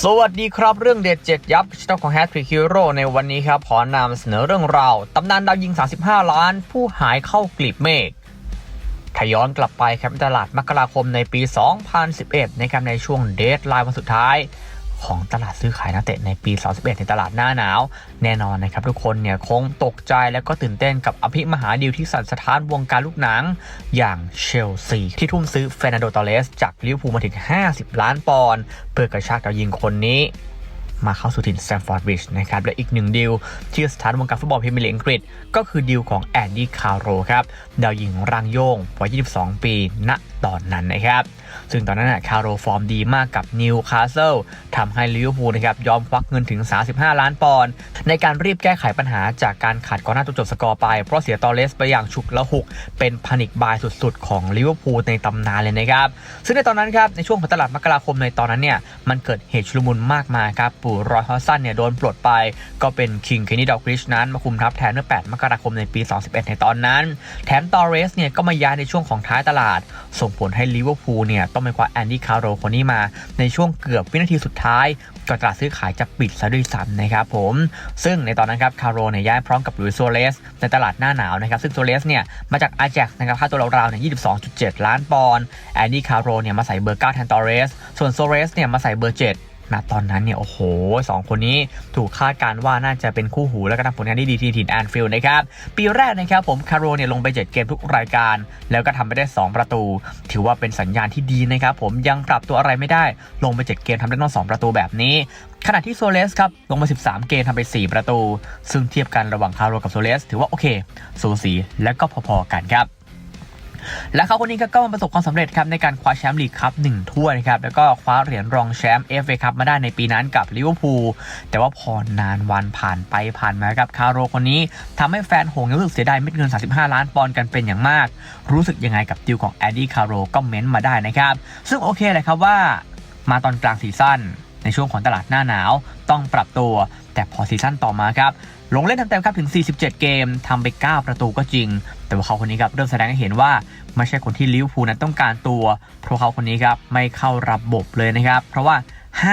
สวัสดีครับเรื่องเด็ดเจ็ดยับเจ้าของ h a t t r i c k Hero ในวันนี้ครับ ขอนำเสนอเรื่องราวตำนานดาวยิง 35 ล้าน ผู้หายเข้ากลีบเมฆทย้อนกลับไปครับตลาดมกราคมในปี 2011 นะครับในช่วงเดทไลน์วันสุดท้าย ของตลาดซื้อขายนักเตะในปี 2011 ในตลาดหน้าหนาว แน่นอนนะครับทุกคนเนี่ยคงตกใจและก็ตื่นเต้นกับอภิมหาดีลที่สั่นสะท้านวงการลูกหนัง อย่างเชลซีที่ทุ่มซื้อเฟรนันโดตอเลสจากลิเวอร์พูลมาถึง 50 ล้านปอนด์เพื่อกระชากดาวยิงคนนี้มาเข้าสู่ถิ่นแซมฟอร์ดบริดจ์นะครับและอีกหนึ่งดีลที่สถานวงการฟุตบอลพรีเมียร์ลีกอังกฤษ ก็คือดีลของแอนดี้คาร์โรครับดาวยิงร่างโยงวัย 22 ปี ณ ตอนนั้นนะครับ ซึ่งตอนนั้นคาร์โรฟอร์มดีมากกับนิวคาสเซิลทำให้ลิเวอร์พูลนะครับยอมควักเงินถึง 35 ล้านปอนด์ในการรีบแก้ไขปัญหาจากการขาดกองหน้าตัวจบสกอร์ไป เพราะเสียตอเลสไปอย่างฉุกละหุก เป็นพานิกบายสุดๆ ของลิเวอร์พูลในตำนานเลยนะครับ ซึ่งในตอนนั้นครับในช่วงของตลาดมกราคมในตอนนั้นเนี่ยมันเกิดเหตุชุลมุนมากมายครับปู่รอยฮอสซันเนี่ยโดนปลดไป ก็เป็นคิงเคนนี่ดอกริชนั้นมาคุมทัพแทนเมื่อ 8 มกราคมในปี 2011 ในตอนนั้น แถมตอเรสเนี่ยก็มาย้ายในช่วงของท้ายตลาดส่งผลให้ลิเวอร์พูลเนี่ยต้องไปคว้าแอนดี้คาร์โรคนนี้มาในช่วงเกือบวินาทีสุดท้ายก่อนตลาดซื้อขายจะปิดซะด้วยซ้ำนะครับผม ซึ่งในตอนนั้นครับคาร์โรเนี่ยย้ายพร้อมกับลุยโซเลสในตลาดหน้าหนาวนะครับซึ่งโซเลสเนี่ยมาจากอาแจ็กนะครับค่าตัวราวๆเนี่ย22.7 ล้านปอนด์แอนดี้คาร์โรเนี่ยมาใส่เบอร์9แทนตอเรสส่วนโซเลสเนี่ยมาใส่เบอร์ 7 ณตอนนั้นเนี่ยโอ้โหสองคนนี้ถูกคาดการว่าน่าจะเป็นคู่หูและก็ทำผลงานได้ดีที่ถิ่นแอนฟิลด์นะครับ ปีแรกนะครับผมคาร์โรเนี่ยลงไป 7 เกมทุกรายการ แล้วก็ทำไปได้ 2 ประตู ถือว่าเป็นสัญญาณที่ดีนะครับผมยังปรับตัวอะไรไม่ได้ ลงไป 7 เกมทำได้ต้อง2ประตูแบบนี้ ขณะที่โซเลสครับลงมา 13 เกมทำไป 4 ประตู ซึ่งเทียบกันระหว่างคาร์โรกับโซเลสถือว่าโอเคสูสีและก็พอๆกันครับ และเขาคนนี้ก็มาประสบความสำเร็จครับในการคว้าแชมป์ลีกคัพหนึ่งถ้วยนะครับแล้วก็คว้าเหรียญรองแชมป์เอฟเอคัพมาได้ในปีนั้นกับลิเวอร์พูลแต่ว่าพอนานวันผ่านไปผ่านมาครับคาร์โรคนนี้ทำให้แฟนหงรู้สึกเสียดายเม็ดเงิน 35 ล้านปอนด์กันเป็นอย่างมาก รู้สึกยังไงกับดีลของแอดดี้คาร์โรก็เม้นต์มาได้นะครับซึ่งโอเคเลยครับว่า มาตอนกลางซีซั่นในช่วงของตลาดหน้าหนาวต้องปรับตัว แต่พอซีซั่นต่อมาครับ ลงเล่นเต็มๆครับถึง 47 เกมทำไป 9 ประตูก็จริง แต่ว่าเขาคนนี้ครับเริ่มแสดงให้เห็นว่าไม่ใช่คนที่ลิเวอร์พูลนั้นต้องการตัว เพราะเขาคนนี้ครับไม่เข้าระบบเลยนะครับ เพราะว่า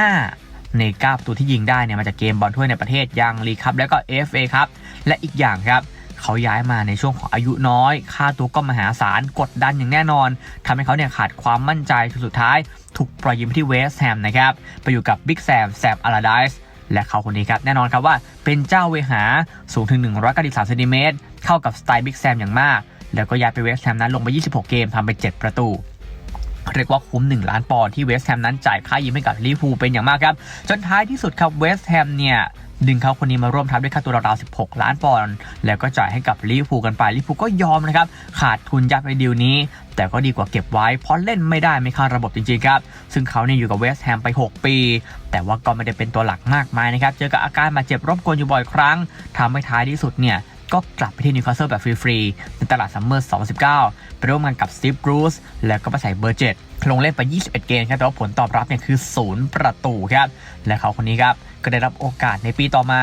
5 ใน9ประตูที่ยิงได้เนี่ยมาจากเกมบอลถ้วยในประเทศยังลีคัพและก็ FA ครับและอีกอย่างครับเขาย้ายมาในช่วงของอายุน้อย ค่าตัวก็มหาศาล กดดันอย่างแน่นอนทำให้เขาเนี่ยขาดความมั่นใจจนสุดท้าย ถูกปล่อยยืมไปที่เวสต์แฮมนะครับ ไปอยู่กับบิ๊กแซมแซมอาราไดส์ และเขาคนนี้ครับแน่นอนครับว่าเป็นเจ้าเวหาสูงถึง 193เซนติเมตรเข้ากับสไตล์บิ๊กแซมอย่างมาก แล้วก็ย้ายไปเวสต์แฮมนั้นลงไป 26 เกมทำไป 7 ประตูเรียกว่าคุ้ม 1 ล้านปอนด์ที่เวสต์แฮมนั้นจ่ายค่ายืมให้กับลิเวอร์พูลเป็นอย่างมากครับ จนท้ายที่สุดครับเวสต์แฮมเนี่ย ดึงเขาคนนี้มาร่วมทัพด้วยค่าตัวราวๆ16 ล้านปอนด์แล้วก็จ่ายให้กับลิเวอร์พูลกันไปลิเวอร์พูลก็ยอมนะครับ ขาดทุนยับในดีลนี้ แต่ก็ดีกว่าเก็บไว้ เพราะเล่นไม่ได้ไม่เข้าระบบจริงๆครับ ซึ่งเขาเนี่ยอยู่กับเวสต์แฮมไป 6 ปี แต่ว่าก็ไม่ได้เป็นตัวหลักมากมายนะครับ เจอกับอาการมาเจ็บรบกวนอยู่บ่อยครั้งทำให้ท้ายที่สุดเนี่ยก็กลับไปที่นิวคาสเซิลแบบฟรีๆในตลาดซัมเมอร์ 2019 ไปร่วมงานกับสตีฟบรูซแล้วก็ไปใส่เบอร์7ลงเล่นไป 21 เกมครับแต่ว่าผลตอบรับเนี่ยคือ 0 ประตูครับ และเขาคนนี้ครับ ก็ได้รับโอกาสในปีต่อมา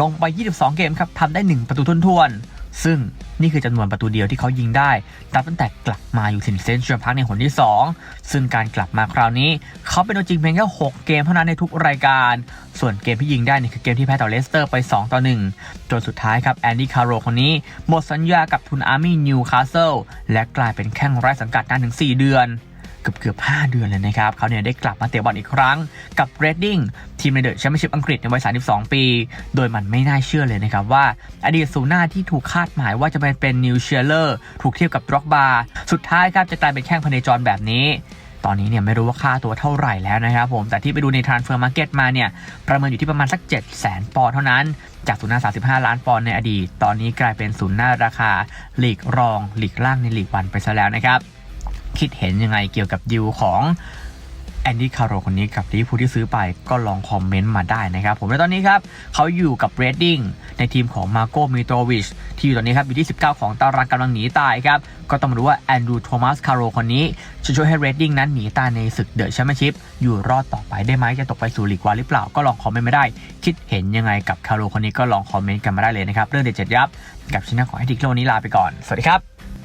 ลงไป 22 เกมครับทำได้ 1 ประตูทุ่นๆ ซึ่งนี่คือจำนวนประตูเดียวที่เขายิงได้นับตั้งแต่กลับมาอยู่ถิ่นเซนต์เจอร์พักในหนที่ 2 ซึ่งการกลับมาคราวนี้ เขาเป็นตัวจริงเพียงแค่6 เกมเท่านั้นในทุกรายการ ส่วนเกมที่ยิงได้นี่คือเกมที่แพ้ต่อเลสเตอร์ไป 2 ต่อ 1 จนสุดท้ายครับแอนดี้คาร์โรคนนี้ หมดสัญญากับทุนอาร์มี่นิวคาสเซิลและกลายเป็นแข้งไร้สังกัดนานถึง 4 เดือน กือบเกือบ5เดือนเลยนะครับเขาเนี่ยได้กลับมาเตะบอลอีกครั้งกับเรดดิ้งทีมในเดอะแชมเปี้ยนชิพอังกฤษในวัย 32 ปี โดยมันไม่น่าเชื่อเลยนะครับว่าอดีตศูนย์หน้าที่ถูกคาดหมายว่าจะเป็นเป็นนิวเชียเลอร์ถูกเทียบกับดร็อกบาสุดท้ายครับจะกลายเป็นแข้งพเนจรแบบนี้ตอนนี้เนี่ยไม่รู้ว่าค่าตัวเท่าไหร่แล้วนะครับผม แต่ที่ไปดูใน Transfer Market มาเนี่ย ประเมินอยู่ที่ประมาณสัก 7 0 0 0 0ปอนด์เท่านั้น จากศูนย์หน้า 35 ล้านปอนด์ในอดีต ตอนนี้กลายเป็นศูนย์หน้าราคาลีกรองลีกล่างในลีกวันไปซะแล้วนะครับ คิดเห็นยังไงเกี่ยวกับดิวของแอนดี้คาร์โรคนนี้กับลิเวอร์พูลที่ซื้อไปก็ลองคอมเมนต์มาได้นะครับ ผมและตอนนี้ครับเขาอยู่กับเรดดิ้งในทีมของมาโกมิโตวิชที่อยู่ตอนนี้ครับอยู่ที่ 19 ของตารางกำลังหนีตายครับ ก็ต้องมาดูว่าแอนดรูโทมัสคาร์โรคนนี้จะช่วยให้เรดดิ้งนั้นหนีตายในศึกเดอะแชมเปี้ยนชิพอยู่รอดต่อไปได้ไหมจะตกไปสู่ลีกวันหรือเปล่าก็ลองคอมเมนต์มาได้ คิดเห็นยังไงกับคาร์โรคนนี้ก็ลองคอมเมนต์กันมาได้เลยนะครับเรื่องเด็ดเจ็ดยับกับช่องของไอทิกโลนี้ลาไปก่อนสวัสดีครับ